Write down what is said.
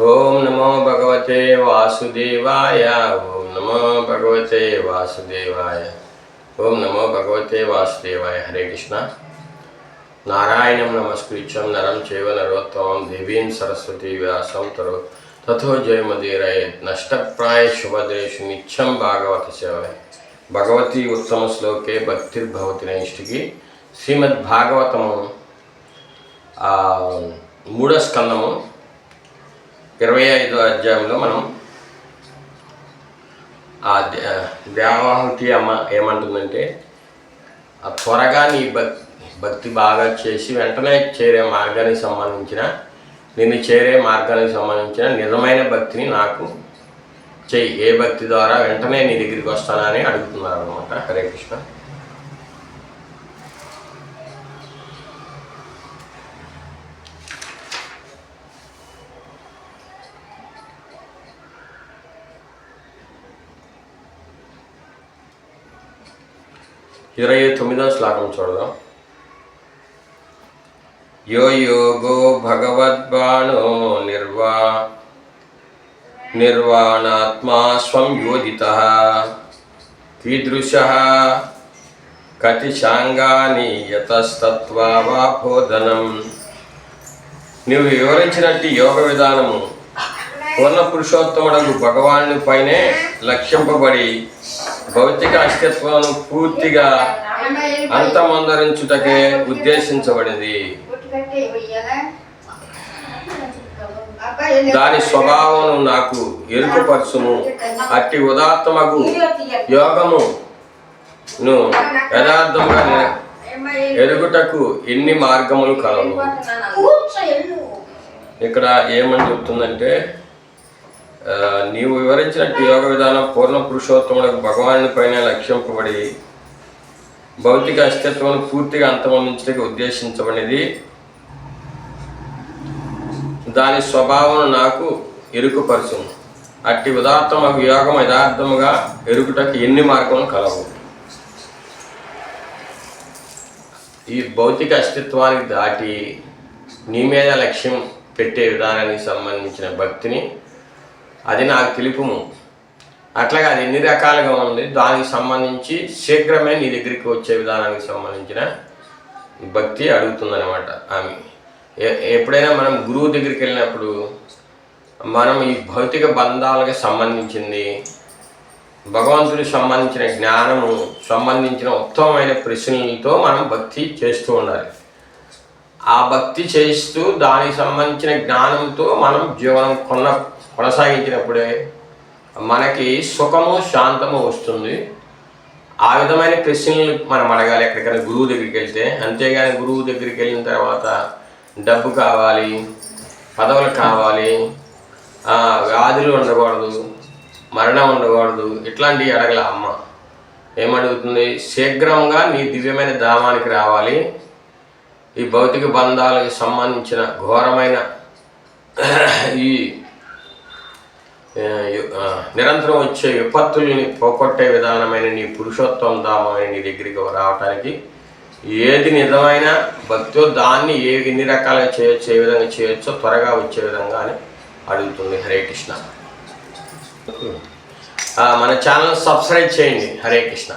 ఓం నమో భగవతే వాసుదేవాయ ఓం నమో భగవతే వాసుదేవాయ ఓం నమో భగవతే వాసుదేవాయ. హరే కృష్ణ. నారాయణం నమస్కృత్యం నరం చేవ నరోత్తమం దేవీం సరస్వతి వ్యాసం తరో తథో జయమదీరయ నష్టప్రాయ శుభదేశు నిత్యం భాగవత సేవ. భగవతి ఉత్తమ శ్లోకే భక్తిర్భవతి నైష్టికి శ్రీమద్భాగవతము మూడో స్కందము. ఇరవై ఐదో అధ్యాయంలో మనం ఆ దే- దేవాహుతి అమ్మ ఏమంటుందంటే ఆ త్వరగా నీ భక్తి బాగా చేసి వెంటనే చేరే మార్గానికి సంబంధించిన నిన్ను చేరే మార్గానికి సంబంధించిన నిజమైన భక్తిని నాకు చెయ్యి. ఏ భక్తి ద్వారా వెంటనే నీ దగ్గరికి వస్తానని అడుగుతున్నారు అనమాట హరే కృష్ణ. ఇరవై తొమ్మిదవ శ్లోకం చూడదాం. యో యోగో భగవద్బాణో నిర్వా నిర్వాణాత్మా స్వం యోజిత. కీదృశ కతిశాంగాని యతస్తత్వా వా బోధనం నువ్వు వివరించినట్టు యోగ విధానము పూర్ణ పురుషోత్తముడు భగవాను పైనే లక్ష్యంపబడి భౌతిక అస్తిత్వాలను పూర్తిగా అంతమందరించుటకే ఉద్దేశించబడింది. దాని స్వభావము నాకు ఎరుకపరచుము. అట్టి ఉదాత్తమగు యోగమును యథార్థముగా ఎరుగుటకు ఎన్ని మార్గములు కలవు? ఇక్కడ ఏమని చెప్తుందంటే నీవు వివరించినట్టు యోగ విధానం పూర్ణ పురుషోత్తములకు భగవాను పైన లక్ష్యంపబడి భౌతిక అస్తిత్వం పూర్తిగా అంతమందించడానికి ఉద్దేశించబడినది. దాని స్వభావం నాకు ఎరుకుపరచును అట్టి ఉదాత్తమకు యోగం యథార్థముగా ఎరుకుటకు ఎన్ని మార్గములు కలవు. ఈ భౌతిక అస్తిత్వానికి దాటి నీ మీద లక్ష్యం పెట్టే విధానానికి సంబంధించిన భక్తిని అది నాకు తెలుపుము అట్లాగే అది ఎన్ని రకాలుగా ఉంది? దానికి సంబంధించి శీఘ్రమే నీ దగ్గరికి వచ్చే విధానానికి సంబంధించిన భక్తి అడుగుతుందనమాట ఆమె. ఎప్పుడైనా మనం గురువు దగ్గరికి వెళ్ళినప్పుడు మనం ఈ భౌతిక బంధాలకు సంబంధించింది భగవంతుడికి సంబంధించిన జ్ఞానము సంబంధించిన ఉత్తమమైన ప్రశ్నలతో మనం భక్తి చేస్తూ ఉండాలి. ఆ భక్తి చేస్తూ దానికి సంబంధించిన జ్ఞానంతో మనం జీవనం కొన్న కొనసాగించినప్పుడే మనకి సుఖము శాంతము వస్తుంది. ఆ విధమైన ప్రశ్నలు మనం అడగాలి ఎక్కడికైనా గురువు దగ్గరికి వెళ్తే. అంతేగాని గురువు దగ్గరికి వెళ్ళిన తర్వాత డబ్బు కావాలి పదవులు కావాలి వ్యాధులు ఉండకూడదు మరణం ఉండకూడదు ఇట్లాంటివి అడగల అమ్మ. ఏమడుగుతుంది? శీఘ్రంగా నీ దివ్యమైన ధామానికి రావాలి. ఈ భౌతిక బంధాలకు సంబంధించిన ఘోరమైన ఈ నిరంతరం వచ్చే విపత్తుల్ని పోగొట్టే విధానమైన నీ పురుషోత్తం ధామమైన నీ దగ్గరికి రావటానికి ఏది నిజమైన భక్తో దాన్ని ఏ ఎన్ని రకాలుగా చేయొచ్చు ఏ విధంగా చేయొచ్చో త్వరగా వచ్చే విధంగా అని అడుగుతుంది హరే కృష్ణ. మన ఛానల్ సబ్స్క్రైబ్ చేయండి హరే కృష్ణ.